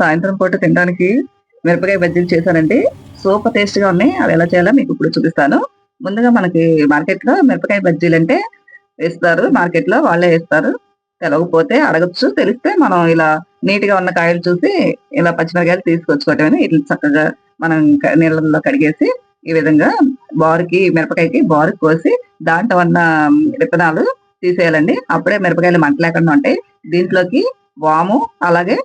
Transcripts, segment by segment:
సాయంత్రం పూట తినడానికి మిరపకాయ బజ్జీలు చేశానండి. సూపర్ టేస్ట్గా ఉన్నాయి. అవి ఎలా చేయాలో మీకు ఇప్పుడు చూపిస్తాను. ముందుగా మనకి మార్కెట్లో మిరపకాయ బజ్జీలు అంటే వేస్తారు మార్కెట్లో వాళ్ళే వేస్తారు తెలవకపోతే అడగచ్చు. తెలిస్తే మనం ఇలా నీట్గా ఉన్న కాయలు చూసి ఇలా పచ్చిమిరకాయలు తీసుకొచ్చుకోవటమే ఇట్లా చక్కగా మనం నీళ్ళల్లో కడిగేసి ఈ విధంగా బారుకి మిరపకాయకి బారు కోసి దాంట్లో ఉన్న విత్తనాలు తీసేయాలండి. అప్పుడే మిరపకాయలు మంట లేకుండా ఉంటాయి. దీంట్లోకి వాము అలాగే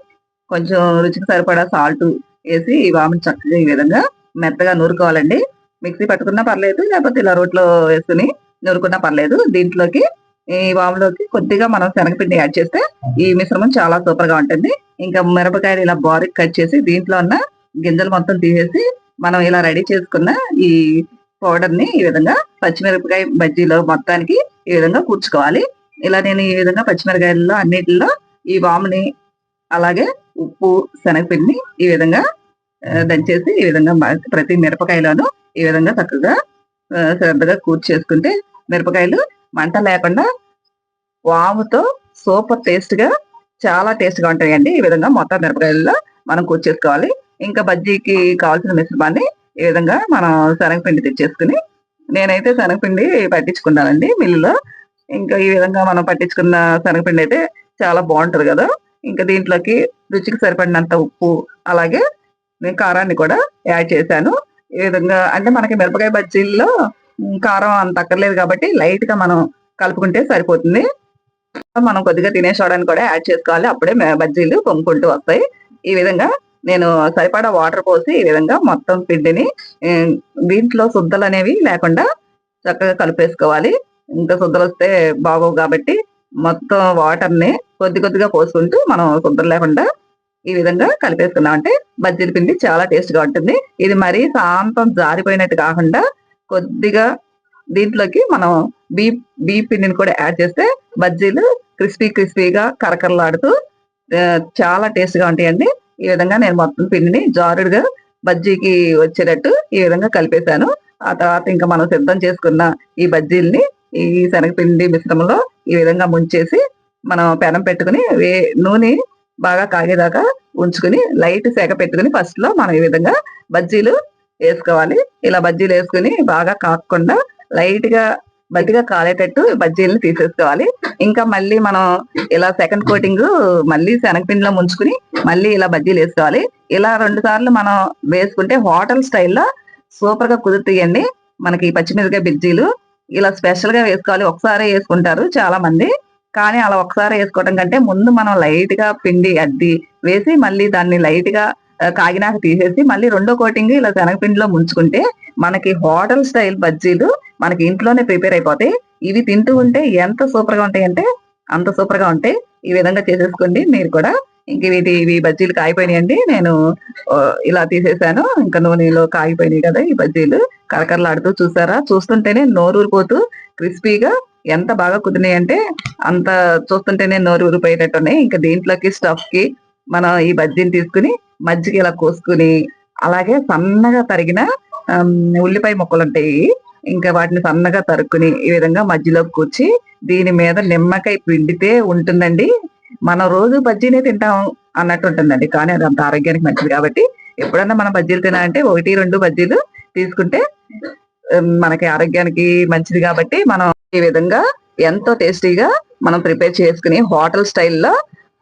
కొంచెం రుచికి సరిపడా సాల్ట్ వేసి ఈ వాముని చక్కగా ఈ విధంగా మెత్తగా నూరుకోవాలండి. మిక్సీ పట్టుకున్నా పర్లేదు లేకపోతే ఇలా రోట్లో వేసుకుని నూరుకున్నా పర్లేదు. దీంట్లోకి ఈ వాములోకి కొద్దిగా మనం శనగపిండి యాడ్ చేస్తే ఈ మిశ్రమం చాలా సూపర్గా ఉంటుంది. ఇంకా మిరపకాయలు ఇలా బారిక్ కట్ చేసి దీంట్లో ఉన్న గింజలు మొత్తం తీసేసి మనం ఇలా రెడీ చేసుకున్న ఈ పౌడర్ని ఈ విధంగా పచ్చిమిరపకాయ బజ్జీలో మొత్తానికి ఈ విధంగా కూర్చుకోవాలి. ఇలా నేను ఈ విధంగా పచ్చిమిరకాయల్లో అన్నిటిలో ఈ వాముని అలాగే ఉప్పు శనగపిండిని ఈ విధంగా దంచేసి ఈ విధంగా ప్రతి మిరపకాయలోనూ ఈ విధంగా చక్కగా శ్రద్ధగా కూర్చేసుకుంటే మిరపకాయలు మంట లేకుండా వాముతో సూపర్ టేస్ట్గా చాలా టేస్ట్గా ఉంటాయండి. ఈ విధంగా మొత్తం మిరపకాయల్లో మనం కూర్చేసుకోవాలి ఇంకా బజ్జీకి కావాల్సిన మిశ్రమాన్ని ఈ విధంగా మనం శనగపిండి తెచ్చేసుకుని నేనైతే శనగపిండి పట్టించుకున్నానండి మిల్లులో. ఇంకా ఈ విధంగా మనం పట్టించుకున్న శనగపిండి అయితే చాలా బాగుంటుంది కదా. ఇంకా దీంట్లోకి రుచికి సరిపడినంత ఉప్పు అలాగే నేను కారాన్ని కూడా యాడ్ చేశాను. ఈ విధంగా అంటే మనకి మిరపకాయ బజ్జీల్లో కారం అంత అక్కర్లేదు కాబట్టి లైట్గా మనం కలుపుకుంటే సరిపోతుంది. మనం కొద్దిగా తినేసోడానికి కూడా యాడ్ చేసుకోవాలి. అప్పుడే బజ్జీలు పొంగుకుంటూ వస్తాయి. ఈ విధంగా నేను సరిపడా వాటర్ పోసి ఈ విధంగా మొత్తం పిండిని దీంట్లో శుద్ధలు అనేవి లేకుండా చక్కగా కలిపేసుకోవాలి. ఇంకా శుద్ధలు వస్తే బాగోవు కాబట్టి మొత్తం వాటర్ని కొద్ది కొద్దిగా పోసుకుంటూ మనం శుద్ధం లేకుండా ఈ విధంగా కలిపేసుకున్నాం అంటే బజ్జీల పిండి చాలా టేస్ట్గా ఉంటుంది. ఇది మరీ శాంతం జారిపోయినట్టు కాకుండా కొద్దిగా దీంట్లోకి మనం బీ బీ పిండిని కూడా యాడ్ చేస్తే బజ్జీలు క్రిస్పీ క్రిస్పీగా కరకరలాడుతూ చాలా టేస్ట్గా ఉంటాయండి. ఈ విధంగా నేను మొత్తం పిండిని జారుడుగా బజ్జీకి వచ్చేటట్టు ఈ విధంగా కలిపేశాను. ఆ తర్వాత ఇంకా మనం సిద్ధం చేసుకున్న ఈ బజ్జీల్ని ఈ శనగపిండి మిశ్రమంలో ఈ విధంగా ముంచేసి మనం పెనం పెట్టుకుని వే నూనె బాగా కాగేదాకా ఉంచుకుని లైట్ సెగ పెట్టుకుని ఫస్ట్లో మనం ఈ విధంగా బజ్జీలు వేసుకోవాలి. ఇలా బజ్జీలు వేసుకుని బాగా కాకుండా లైట్గా బతిగా కాలేటట్టు బజ్జీలను తీసేసుకోవాలి. ఇంకా మళ్ళీ మనం ఇలా సెకండ్ కోటింగ్ మళ్ళీ శనగపిండిలో ముంచుకుని మళ్ళీ ఇలా బజ్జీలు వేసుకోవాలి. ఇలా రెండు సార్లు మనం వేసుకుంటే హోటల్ స్టైల్లో సూపర్గా కుదురుతాయండి. మనకి పచ్చిమిరపకాయ బజ్జీలు ఇలా స్పెషల్గా వేసుకోవాలి. ఒకసారి వేసుకుంటారు చాలా మంది కానీ అలా ఒకసారి వేసుకోవడం కంటే ముందు మనం లైట్గా పిండి అద్ది వేసి మళ్ళీ దాన్ని లైట్గా కాగినాక తీసేసి మళ్ళీ రెండో కోటింగ్ ఇలా శనగపిండిలో ముంచుకుంటే మనకి హోటల్ స్టైల్ బజ్జీలు మనకి ఇంట్లోనే ప్రిపేర్ అయిపోతాయి. ఇవి తింటూ ఉంటే ఎంత సూపర్గా ఉంటాయంటే ఉంటాయి అంటే అంత సూపర్గా ఉంటాయి. ఈ విధంగా చేసేసుకోండి. మీరు కూడా ఇంక వీటి ఇవి బజ్జీలు కాగిపోయినాయండి నేను ఇలా తీసేసాను. ఇంకా నూనెలో కాగిపోయినాయి కదా ఈ బజ్జీలు. కరకరలాడుతూ చూసారా? చూస్తుంటేనే నోరూరిపోతూ క్రిస్పీగా ఎంత బాగా కుదిరినాయి అంటే అంత చూస్తుంటేనే నోరు ఊరిపోయేటట్టు ఉన్నాయి ఇంకా దీంట్లోకి స్టఫ్కి మనం ఈ బజ్జీని తీసుకుని మజ్జిగ ఇలా కోసుకుని అలాగే సన్నగా తరిగిన ఉల్లిపాయ ముక్కలు ఉంటాయి. ఇంకా వాటిని సన్నగా తరుక్కుని ఈ విధంగా మధ్యలో కూర్చి దీని మీద నిమ్మకాయ పిండితే ఉంటుందండి. మనం రోజు బజ్జీనే తింటాం అన్నట్టు ఉంటుందండి కానీ అది అంత ఆరోగ్యానికి మంచిది కాబట్టి ఎప్పుడన్నా మనం బజ్జీలు తినాలంటే ఒకటి రెండు బజ్జీలు తీసుకుంటే మనకి ఆరోగ్యానికి మంచిది కాబట్టి మనం ఈ విధంగా ఎంతో టేస్టీగా మనం ప్రిపేర్ చేసుకుని హోటల్ స్టైల్లో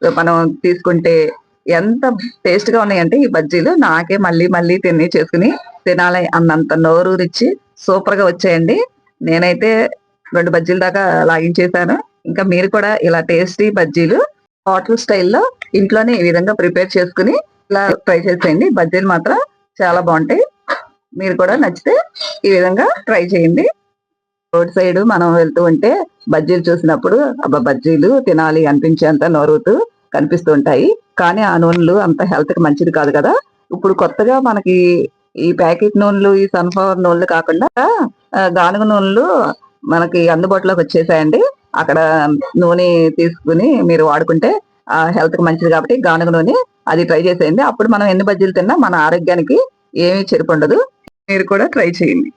మనం తీసుకుంటే ఎంత టేస్ట్గా ఉన్నాయంటే ఈ బజ్జీలు నాకే మళ్ళీ మళ్ళీ తిని చేసుకుని తినాలి అన్నంత నోరూరిచ్చి సూపర్గా వచ్చాయండి. నేనైతే రెండు బజ్జీల దాకా లాగించేశాను. ఇంకా మీరు కూడా ఇలా టేస్టీ బజ్జీలు హోటల్ స్టైల్లో ఇంట్లోనే ఈ విధంగా ప్రిపేర్ చేసుకుని ఇలా ట్రై చేసేయండి. బజ్జీలు మాత్రం చాలా బాగుంటాయి. మీరు కూడా నచ్చితే ఈ విధంగా ట్రై చేయండి. రోడ్ సైడ్ మనం వెళ్తూ ఉంటే బజ్జీలు చూసినప్పుడు అబ్బా బజ్జీలు తినాలి అనిపించేంత నోరుతూ కనిపిస్తూ ఉంటాయి. కానీ ఆ నూనెలు అంత హెల్త్కి మంచిది కాదు కదా. ఇప్పుడు కొత్తగా మనకి ఈ ప్యాకెట్ నూనెలు ఈ సన్ఫ్లవర్ నూనెలు కాకుండా గానుగ నూనెలు మనకి అందుబాటులోకి వచ్చేసాయండి. అక్కడ నూనె తీసుకుని మీరు వాడుకుంటే ఆ హెల్త్కి మంచిది కాబట్టి గానుగ నూనె అది ట్రై చేసేయండి. అప్పుడు మనం ఎన్ని బజ్జీలు తిన్నా మన ఆరోగ్యానికి ఏమీ చెరుపు ఉండదు మీరు కూడా ట్రై చేయండి.